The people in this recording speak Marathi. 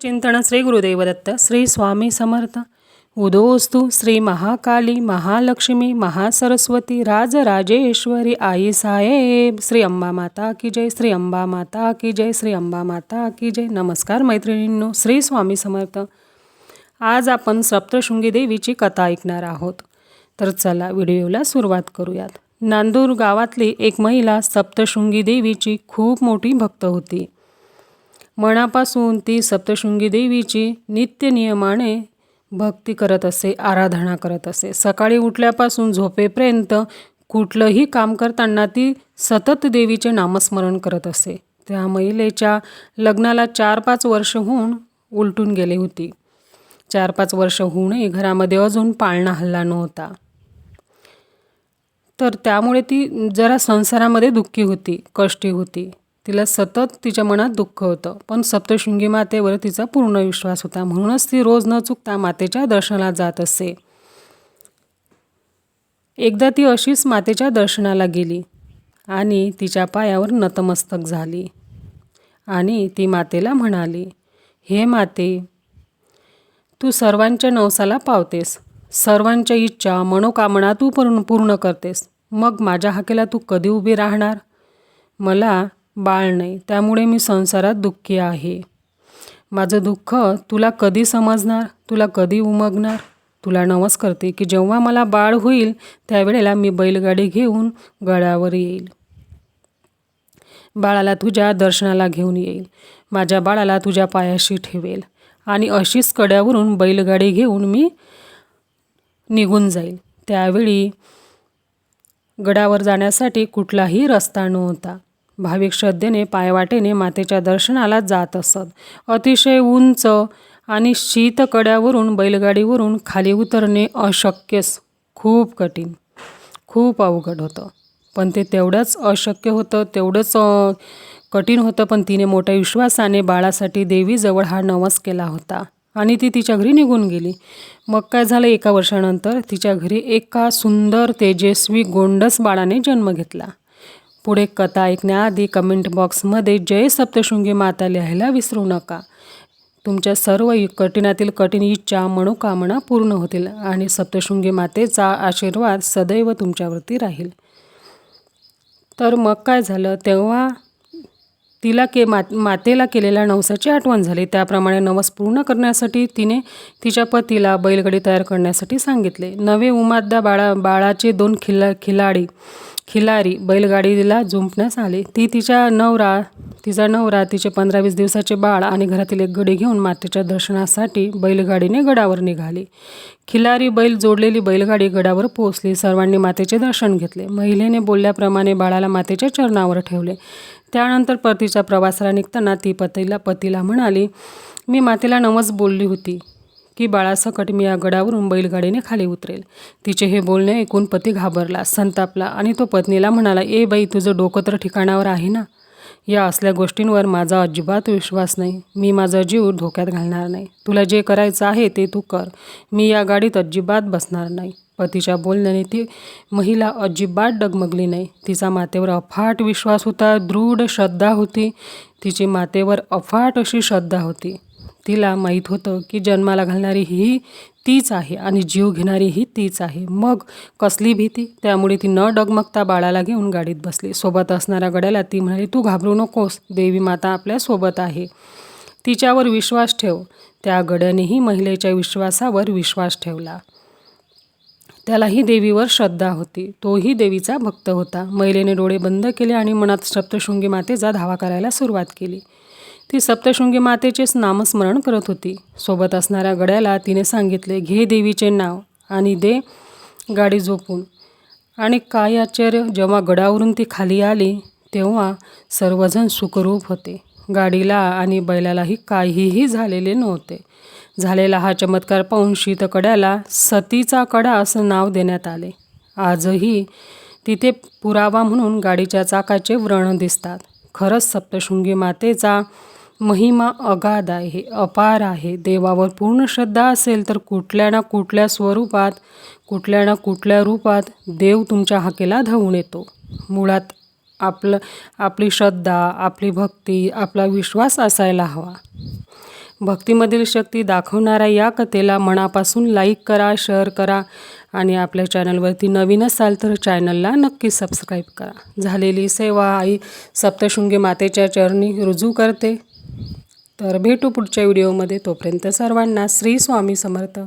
चिंतन श्री गुरुदेवदत्त श्री स्वामी समर्थ। उदोस्तु श्री महाकाली महालक्ष्मी महासरस्वती राजराजेश्वरी आई साहेब। श्री अंबा माता की जय श्री अंबा माता की जय श्री अंबा माता की जय। नमस्कार मैत्रिणींनो श्री स्वामी समर्थ। आज आपण सप्तशृंगी देवीची कथा ऐकणार आहोत. तर चला व्हिडिओला सुरुवात करूयात. नांदूर गावातली एक महिला सप्तशृंगी देवीची खूप मोठी भक्त होती. मनापासून ती सप्तशृंगी देवीची नित्य नियमाने भक्ती करत असे आराधना करत असे. सकाळी उठल्यापासून झोपेपर्यंत कुठलंही काम करताना ती सतत देवीचे नामस्मरण करत असे. त्या महिलेच्या लग्नाला चार पाच वर्ष होऊन उलटून गेली होती. चार पाच वर्ष होऊनही घरामध्ये अजून पाळणा हल्ला नव्हता. तर त्यामुळे ती जरा संसारामध्ये दुःखी होती कष्टी होती. तिला सतत तिच्या मनात दुःख होतं. पण सप्तशृंगी मातेवर तिचा पूर्ण विश्वास होता. म्हणूनच ती रोज न चुकता मातेच्या दर्शनाला जात असे. एकदा ती अशीच मातेच्या दर्शनाला गेली आणि तिच्या पायावर नतमस्तक झाली. आणि ती मातेला म्हणाली हे माते तू सर्वांच्या नवसाला पावतेस. सर्वांच्या इच्छा मनोकामना तू पूर्ण पूर्ण करतेस. मग माझ्या हाकेला तू कधी उभी राहणार? मला बाळ नाही. त्यामुळे मी संसारात दुःखी आहे. माझं दुःख तुला कधी समजणार? तुला कधी उमगणार? तुला नवस करते की जेव्हा मला बाळ होईल त्यावेळेला मी बैलगाडी घेऊन गळ्यावर येईल. बाळाला तुझ्या दर्शनाला घेऊन येईल. माझ्या बाळाला तुझ्या पायाशी ठेवेल. आणि अशीच कड्यावरून बैलगाडी घेऊन मी निघून जाईल. त्यावेळी गडावर जाण्यासाठी कुठलाही रस्ता नव्हता. भाविक श्रद्धेने पायवाटेने मातेच्या दर्शनाला जात असत. अतिशय उंच आणि शीतकड्यावरून बैलगाडीवरून खाली उतरणे अशक्यच खूप कठीण खूप अवघड होतं. पण ते तेवढंच अशक्य होतं तेवढंच कठीण होतं पण तिने मोठ्या विश्वासाने बाळासाठी देवीजवळ हा नवस केला होता आणि ती तिच्या घरी निघून गेली. मग काय झालं एका वर्षानंतर तिच्या घरी एका सुंदर तेजस्वी गोंडस बाळाने जन्म घेतला. पुढे कथा ऐकण्याआधी कमेंट बॉक्समध्ये जय सप्तशृंगी माता लिहायला विसरू नका. तुमच्या सर्व कठीणातील कठीण इच्छा मनोकामना पूर्ण होतील आणि सप्तशृंगी मातेचा आशीर्वाद सदैव तुमच्यावरती राहील. तर मग काय झालं? तेव्हा तिला के मा मातेला केलेल्या नवसाची आठवण झाली. त्याप्रमाणे नवस पूर्ण करण्यासाठी तिने तिच्या पतीला बैलगाडी तयार करण्यासाठी सांगितले. नवे उमाद्दा बाळा बाळाचे दोन खिला खिलाडी खिलारी बैलगाडीला जुंपण्यास आले. ती तिच्या नवरा तिचा नवरा तिचे पंधरा वीस दिवसाचे बाळ आणि घरातील एक गडी घेऊन मातेच्या दर्शनासाठी बैलगाडीने गडावर निघाली. खिलारी बैल जोडलेली बैलगाडी गडावर पोहोचली. सर्वांनी मातेचे दर्शन घेतले. महिलेने बोलल्याप्रमाणे बाळाला मातेच्या चरणावर ठेवले. त्यानंतर परतीच्या प्रवासाला निघताना ती पतीला पतीला म्हणाली मी मातेला नवस बोलली होती की बाळासकट मी या गडावरून बैलगाडीने खाली उतरेल. तिचे हे बोलणे ऐकून पती घाबरला संतापला आणि तो पत्नीला म्हणाला ए बाई तुझं डोकं तर ठिकाणावर आहे ना? या असल्या गोष्टींवर माझा अजिबात विश्वास नाही. मी माझा जीव धोक्यात घालणार नाही. तुला जे करायचं आहे ते तू कर. मी या गाडीत अजिबात बसणार नाही. पतीच्या बोलण्याने ती महिला अजिबात डगमगली नाही. तिचा मातेवर अफाट विश्वास होता दृढ श्रद्धा होती. तिची मातेवर अफाट अशी श्रद्धा होती. तिला माहीत होतं की जन्माला घालणारी ही तीच आहे आणि जीव घेणारी ही तीच आहे. मग कसली भीती? त्यामुळे ती न डगमगता बाळाला घेऊन गाडीत बसली. सोबत असणाऱ्या गड्याला ती म्हणाली तू घाबरू नकोस देवी माता आपल्यासोबत आहे. तिच्यावर विश्वास ठेव. त्या गड्यानेही महिलेच्या विश्वासावर विश्वास ठेवला. त्यालाही देवीवर श्रद्धा होती. तोही देवीचा भक्त होता. महिलेने डोळे बंद केले आणि मनात सप्तशृंगी मातेचा धावा करायला सुरुवात केली. ती सप्तशृंगी मातेचेच नामस्मरण करत होती. सोबत असणाऱ्या गड्याला तिने सांगितले घे देवीचे नाव आणि दे गाडी झोपून. आणि काय आश्चर्य जेव्हा गडावरून ती खाली आली तेव्हा सर्वजण सुखरूप होते. गाडीला आणि बैलालाही काहीही झालेले नव्हते. झालेला हा चमत्कार पाहून शीतकड्याला सतीचा कडा असं नाव देण्यात आले. आजही तिथे पुरावा म्हणून गाडीच्या चाकाचे व्रण दिसतात. खरंच सप्तशृंगी मातेचा महिमा अगाध आहे अपार आहे. देवावर पूर्ण श्रद्धा असेल तर कुठल्या ना कुठल्या स्वरूपात कुठल्या ना कुठल्या रूपात देव तुमच्या हाकेला धावून येतो. मुळात आपलं आपली श्रद्धा आपली भक्ती आपला विश्वास असायला हवा. भक्तीमधील शक्ती दाखवणाऱ्या या कथेला मनापासून लाईक करा शेअर करा आणि आपल्या चॅनलवरती नवीन असाल तर चॅनलला नक्की सबस्क्राईब करा. झालेली सेवा आई सप्तशृंगी मातेच्या चरणी रुजू करते. तर भेटू पुढच्या व्हिडिओमध्ये तोपर्यंत सर्वांना श्री स्वामी समर्थ.